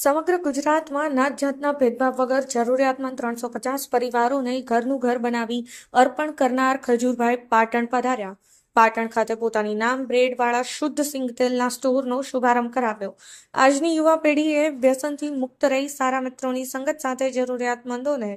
સમગ્ર ગુજરાતમાં નાત જાતના ભેદભાવ વગર જરૂરિયાતમંદ ત્રણસો પચાસ પરિવારોને ઘરનું ઘર બનાવી અર્પણ કરનાર ખજૂરભાઈ પાટણ પધાર્યા. પાટણ ખાતે પોતાની નામ બ્રેડવાળા શુદ્ધ સિંગ તેલના સ્ટોરનો શુભારંભ કરાવ્યો. આજની યુવા પેઢીએ વ્યસનથી મુક્ત રહી સારા મિત્રોની સંગત સાથે જરૂરિયાતમંદોને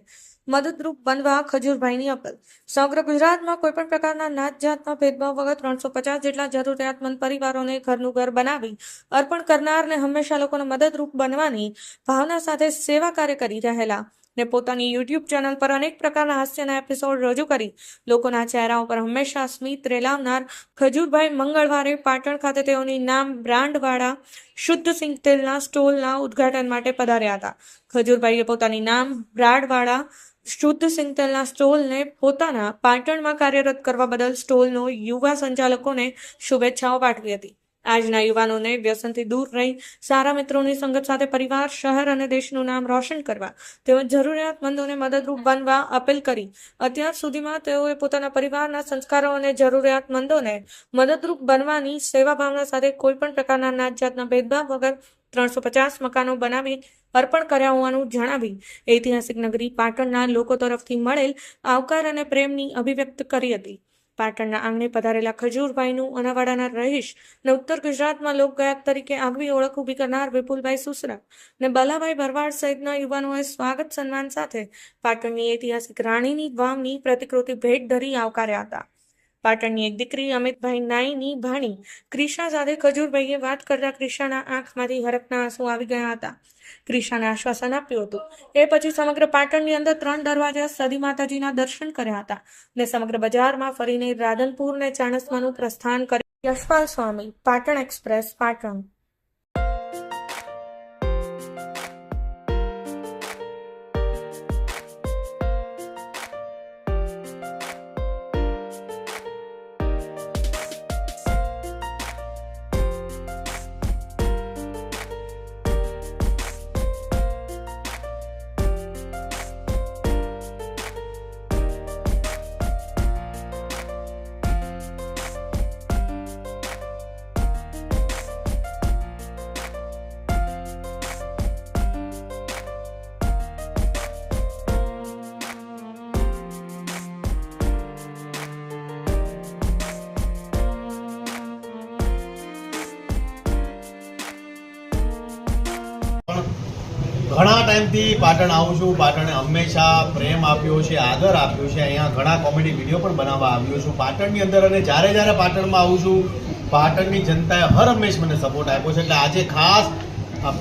મદદરૂપ બનવા ખજૂરભાઈની અપીલ. સમગ્ર ગુજરાતમાં કોઈપણ પ્રકારના નાત જાતના ભેદભાવ વગર ત્રણસો પચાસ જેટલા જરૂરિયાતમંદ પરિવારોને ઘરનું ઘર બનાવી અર્પણ કરનારને હંમેશા લોકોને મદદરૂપ બનવાની ભાવના સાથે સેવા કાર્ય કરી રહેલા ને પોતાની યુટ્યુબ ચેનલ પર અનેક પ્રકારના હાસ્યના એપિસોડ રજૂ કરી લોકોના ચહેરાઓ પર હંમેશા સ્મિત રેલાવનાર ખજૂરભાઈ મંગળવારે પાટણ ખાતે તેઓની નામ બ્રાન્ડવાળા શુદ્ધ સિંગ તેલના સ્ટોલના ઉદ્ઘાટન માટે પધાર્યા હતા. ખજૂરભાઈએ પોતાની નામ બ્રાન્ડવાળા શુદ્ધ સિંગતેલના સ્ટોલને પોતાના પાટણમાં કાર્યરત કરવા બદલ સ્ટોલનો યુવા સંચાલકોને શુભેચ્છાઓ પાઠવી હતી. આજના યુવાનોને વ્યસનથી દૂર રહી સારા મિત્રોની સંગત સાથે પરિવાર, શહેર અને દેશનું નામ રોશન કરવા તેમજ જરૂરિયાતમંદોને મદદરૂપ બનવા અપીલ કરી. અત્યાર સુધીમાં તેઓએ પોતાના પરિવારના સંસ્કારો અને જરૂરિયાતમંદોને મદદરૂપ બનવાની સેવા ભાવના સાથે કોઈપણ પ્રકારના નાત જાતના ભેદભાવ વગર ત્રણસો પચાસ મકાનો બનાવી અર્પણ કર્યા હોવાનું જણાવી ઐતિહાસિક નગરી પાટણના લોકો તરફથી મળેલ આવકાર અને પ્રેમની અભિવ્યક્ત કરી હતી. પાટણના આંગણે પધારેલા ખજૂરભાઈનું અનાવાડાના રહીશ ને ઉત્તર ગુજરાતમાં લોકગાયક તરીકે આગવી ઓળખ ઊભી કરનાર વિપુલભાઈ સુસરા ને બલાભાઈ ભરવાડ સહિતના યુવાનોએ સ્વાગત સન્માન સાથે પાટણની ઐતિહાસિક રાણીની વાવની પ્રતિકૃતિ ભેટ ધરી આવકાર્યા હતા. પાટણની એક દીકરી અમિતભાઈ નાઈની ભાણી ક્રિશા સાથે ખજૂરભાઈએ વાત કરતા ક્રિશાના આંખમાંથી હરકના આંસુ આવી ગયા હતા. ક્રિશાને આશ્વાસન આપ્યું હતું. એ પછી સમગ્ર પાટણની અંદર ત્રણ દરવાજા સદી માતાજીના દર્શન કર્યા હતા ને સમગ્ર બજારમાં ફરીને રાધનપુર ને ચાણસમાનું પ્રસ્થાન કર્યું યશપાલ સ્વામી, પાટણ એક્સપ્રેસ, પાટણ. ઘણા ટાઈમથી પાટણ આવું છું. પાટણે હંમેશા પ્રેમ આપ્યો છે, આદર આપ્યો છે. અહીંયા ઘણા કોમેડી વીડિયો પણ બનાવવા આવ્યો છું. પાટણની અંદર અને જ્યારે જ્યારે પાટણમાં આવું છું, પાટણની જનતાએ હર હંમેશ મને સપોર્ટ આપ્યો છે. એટલે આજે ખાસ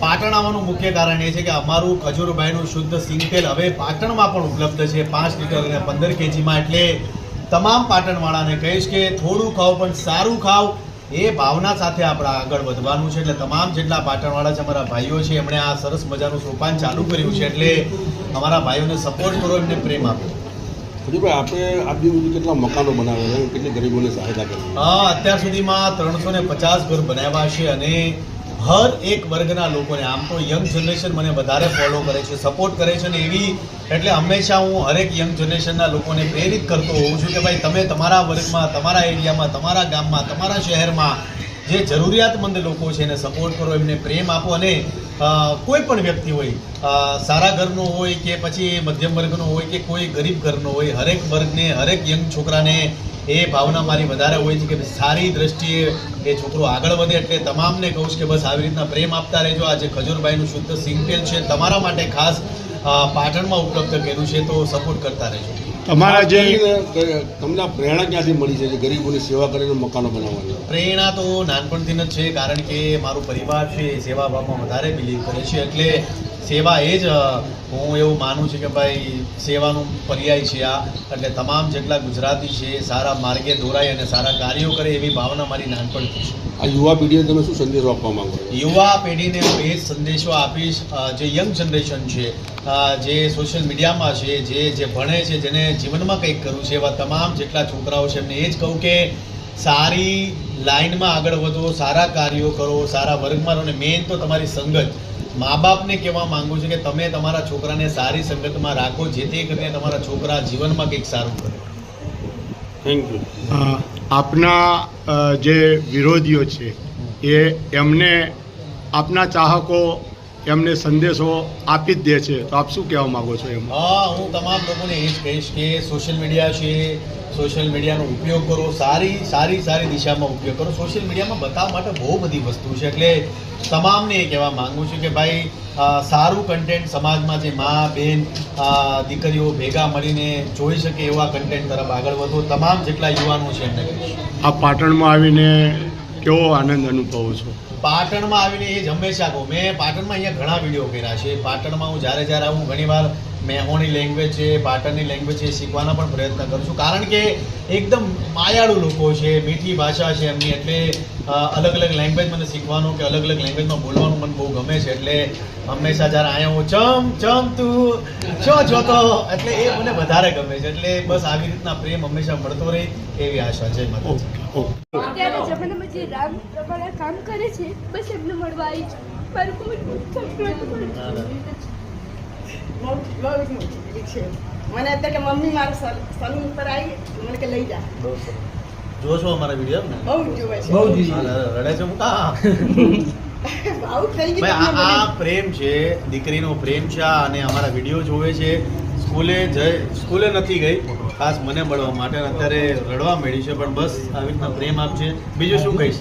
પાટણ આવવાનું મુખ્ય કારણ એ છે કે અમારું ખજૂરભાઈનું શુદ્ધ સિંગતેલ હવે પાટણમાં પણ ઉપલબ્ધ છે. પાંચ લીટર અને પંદર કેજીમાં. એટલે તમામ પાટણવાળાને કહીશ કે થોડું ખાઓ, પણ સારું ખાઓ. એ ભાવના સાથે આપણે આગળ વધવાનું છે. એટલે તમામ જેટલા પાટણવાળા છે અમારા ભાઈઓ છે એમણે આ સરસ મજાનું સોપાન ચાલુ કર્યું છે. એટલે અમારા ભાઈઓને સપોર્ટ કરો એમને પ્રેમ આપો. હજુભાઈ આપણે આપ બધું કેટલા મકાનો બનાવ્યા કેટલી ગરીબોને સહાયતા કરી. હા અત્યાર સુધીમાં ત્રણસો ને પચાસ ઘર બનાવ્યા છે અને હર એક વર્ગના લોકોને, આમ તો યંગ જનરેશન મને વધારે ફોલો કરે છે સપોર્ટ કરે છે ને એવી, એટલે હંમેશા હું હરેક યંગ જનરેશનના લોકોને પ્રેરિત કરતો હોઉં છું કે ભાઈ તમે તમારા વર્ગમાં, તમારા એરિયામાં, તમારા ગામમાં, તમારા શહેરમાં જે જરૂરિયાતમંદ લોકો છે એને સપોર્ટ કરો, એમને પ્રેમ આપો અને કોઈ પણ વ્યક્તિ હોય સારા ઘરનો હોય કે પછી મધ્યમ વર્ગનો હોય કે કોઈ ગરીબ ઘરનો હોય, હરેક વર્ગને, હરેક યંગ છોકરાને એ ભાવના મારી વધારે હોય છે કે સારી દ્રષ્ટિએ એ છોકરો આગળ વધે એટલે તમામને કહું છું કે બસ આવી રીતના પ્રેમ આપતા રહેજો. આજે ખજૂરભાઈનું શુદ્ધ સિંગતેલ છે. તમારા માટે ખાસ પાટણમાં ઉપલબ્ધ કર્યું છે તો સપોર્ટ કરતા રહેજો. તમારા જે તમને પ્રેરણા ક્યાંથી મળી છે જે ગરીબોની સેવા કરીને મકાનો બનાવવાની? પ્રેરણા તો નાનપણથી જ છે કારણ કે મારું પરિવાર છે એ સેવા ભાવમાં વધારે બિલીવ કરે છે. એટલે સેવા એ જ હું એવું માનું છું કે ભાઈ સેવાનું પર્યાય છે આ. એટલે તમામ જેટલા ગુજરાતી છે સારા માર્ગે દોરાય અને સારા કાર્યો કરે એવી ભાવના મારી નાનપણથી છે. આ યુવા પેઢીને તમે શું સંદેશો આપવા માંગો યુવા પેઢીને હું એ જ સંદેશો આપીશ જે યંગ જનરેશન છે જે સોશિયલ મીડિયામાં છે જે જે ભણે છે જેને જીવનમાં કંઈક કરવું છે એવા તમામ જેટલા છોકરાઓ છે એમને એ જ કહું કે સારી લાઈનમાં આગળ વધો સારા કાર્યો કરો સારા વર્ગમાં રહો. અને મેઇન તો તમારી સંગત. મા બાપને કહેવા માંગુ છું કે તમે તમારા છોકરાને સારી સંગતમાં રાખો જેથી કરીને તમારા છોકરા જીવનમાં કંઈક સારું કરે. થેન્ક યુ આપના જે વિરોધીઓ છે એ એમને આપના ચાહકો એમને સંદેશો આપી જ દે છે. તો આપ શું કહેવા માગો છો એમાં? હા હું તમામ લોકોને એ જ કહીશ કે સોશિયલ મીડિયા છે સોશિયલ મીડિયાનો ઉપયોગ કરો સારી સારી સારી દિશામાં ઉપયોગ કરો. સોશિયલ મીડિયામાં બતાવવા માટે બહુ બધી વસ્તુ છે. એટલે તમામને એ કહેવા માગું છું કે ભાઈ સારું કન્ટેન્ટ સમાજમાં જે મા બેન દીકરીઓ ભેગા મળીને જોઈ શકે એવા કન્ટેન્ટ તરફ આગળ વધો. તમામ જેટલા યુવાનો છે એમને આ પાટણમાં આવીને કેવો આનંદ અનુભવો છો? પાટણમાં આવીને એ જ હંમેશા કહું. મેં પાટણમાં અહીંયા ઘણા વીડિયો કર્યા છે. પાટણમાં હું જ્યારે જ્યારે આવું ઘણીવાર મેહોણી લેંગ્વેજ છે, પાટણની લેંગ્વેજ છે શીખવાના પણ પ્રયત્ન કરું છું. કારણ કે એકદમ માયાળુ લોકો છે, મીઠી ભાષા છે એમની. એટલે અલગ અલગ લેંગ્વેજ મને શીખવાનું કે અલગ અલગ લેંગ્વેજમાં બોલવાનું મને બહુ ગમે છે. એટલે હંમેશા જ્યારે અહીંયા હું ચમ ચમ તું, છો જોતો એટલે એ મને વધારે ગમે છે. એટલે બસ આવી રીતના પ્રેમ હંમેશા મળતો રહે એવી આશા છે મારી ઓકે જમાનામાં જે રામ પ્રમાણે કામ કરે છે બસ એમને મળવા આવી છું. મારું કોઈ ના, ના. બહુ બહુ મોટી છે મને અત્યારે કે મમ્મી મારું સલૂન ઉપર આવી મને કે લઈ જા. બહુ સરસ. જો છો અમારા વીડિયો? ને બહુ જોવે છે હા, રડે છે હું આવું થઈ ગયું આ તમને આ મને. પ્રેમ છે દીકરીનો પ્રેમ છે આ અને અમારા વીડિયો જોવે છે. સ્કૂલે જઈ સ્કૂલે નથી ગઈ. ખાસ મને મળવા માટે અત્યારે રડવા મળી છે પણ બસ આવી રીતના પ્રેમ આપશે બીજું શું કહીશ?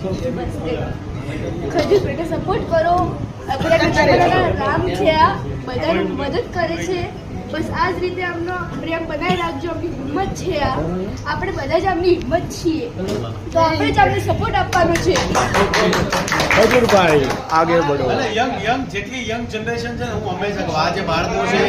ખજૂર સપોર્ટ કરો. અત્યારના છે આ. બધાને મદદ કરે છે. બસ આ જ રીતે આમનો પ્રેમ બનાવી રાખજો. આમની હિંમત છે આ. આપણે બધા જ આમની હિંમત છીએ. તો આપણે જ આમને સપોર્ટ આપવાનો છે. ખજૂરભાઈ આગે બઢો. યંગ યંગ જેટલી યંગ જનરેશન છે હું હંમેશા આ જે બાળકો છે